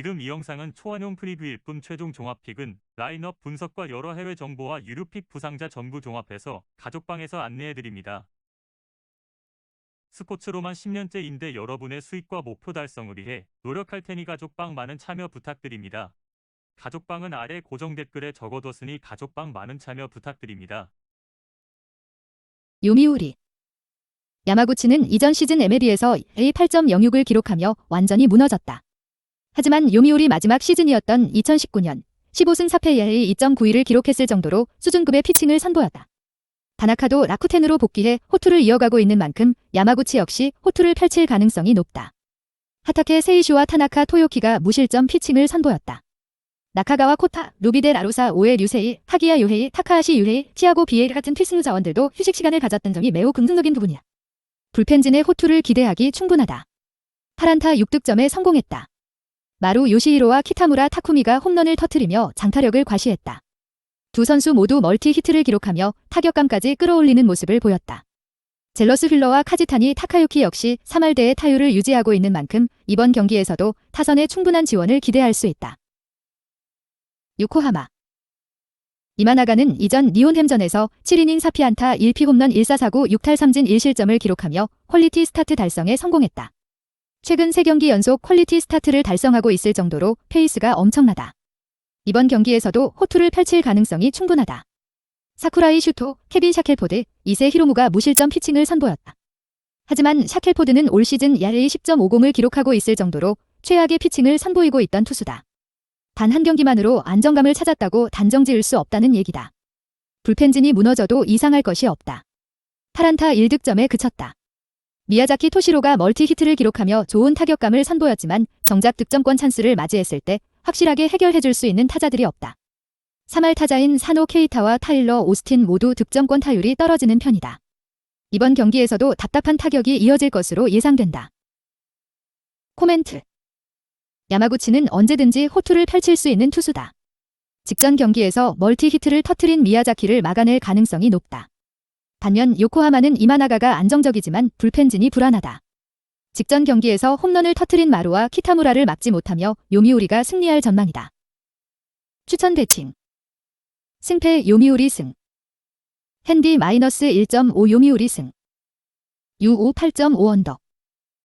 지금 이 영상은 초안용 프리뷰일 뿐 최종 종합픽은 라인업 분석과 여러 해외 정보와 유료픽 부상자 전부 종합해서 가족방에서 안내해드립니다. 스포츠로만 10년째인데 여러분의 수익과 목표 달성을 위해 노력할 테니 가족방 많은 참여 부탁드립니다. 가족방은 아래 고정 댓글에 적어뒀으니 가족방 많은 참여 부탁드립니다. 요미우리 야마구치는 이전 시즌 MLB에서 A8.06을 기록하며 완전히 무너졌다. 하지만 요미우리 마지막 시즌이었던 2019년 15승 4패 2.91을 기록했을 정도로 수준급의 피칭을 선보였다. 다나카도 라쿠텐으로 복귀해 호투를 이어가고 있는 만큼 야마구치 역시 호투를 펼칠 가능성이 높다. 하타케 세이슈와 타나카 토요키가 무실점 피칭을 선보였다. 나카가와 코타, 루비데 라루사, 오에 류세이, 하기야 요헤이, 타카하시 유헤이, 티아고 비에일 같은 필승 자원들도 휴식 시간을 가졌던 점이 매우 긍정적인 부분이야. 불펜진의 호투를 기대하기 충분하다. 파란타 6득점에 성공했다. 마루 요시히로와 키타무라 타쿠미가 홈런을 터트리며 장타력을 과시했다. 두 선수 모두 멀티 히트를 기록하며 타격감까지 끌어올리는 모습을 보였다. 젤러스 휠러와 카지타니 타카유키 역시 3할대의 타율을 유지하고 있는 만큼 이번 경기에서도 타선의 충분한 지원을 기대할 수 있다. 요코하마 이마나가는 이전 니온햄전에서 7이닝 4피안타 1피 홈런 1사사구 6탈 3진 1실점을 기록하며 퀄리티 스타트 달성에 성공했다. 최근 3경기 연속 퀄리티 스타트를 달성하고 있을 정도로 페이스가 엄청나다. 이번 경기에서도 호투를 펼칠 가능성이 충분하다. 사쿠라이 슈토, 케빈 샤켈포드, 이세 히로무가 무실점 피칭을 선보였다. 하지만 샤켈포드는 올 시즌 야레이 10.50을 기록하고 있을 정도로 최악의 피칭을 선보이고 있던 투수다. 단 한 경기만으로 안정감을 찾았다고 단정 지을 수 없다는 얘기다. 불펜진이 무너져도 이상할 것이 없다. 타란타 1득점에 그쳤다. 미야자키 토시로가 멀티 히트를 기록하며 좋은 타격감을 선보였지만 정작 득점권 찬스를 맞이했을 때 확실하게 해결해줄 수 있는 타자들이 없다. 3할 타자인 사노 케이타와 타일러 오스틴 모두 득점권 타율이 떨어지는 편이다. 이번 경기에서도 답답한 타격이 이어질 것으로 예상된다. 코멘트 야마구치는 언제든지 호투를 펼칠 수 있는 투수다. 직전 경기에서 멀티 히트를 터트린 미야자키를 막아낼 가능성이 높다. 반면 요코하마는 이마나가가 안정적이지만 불펜진이 불안하다. 직전 경기에서 홈런을 터트린 마루와 키타무라를 막지 못하며 요미우리가 승리할 전망이다. 추천 배칭 승패 요미우리 승 핸디 마이너스 1.5 요미우리 승 U5 8.5 언더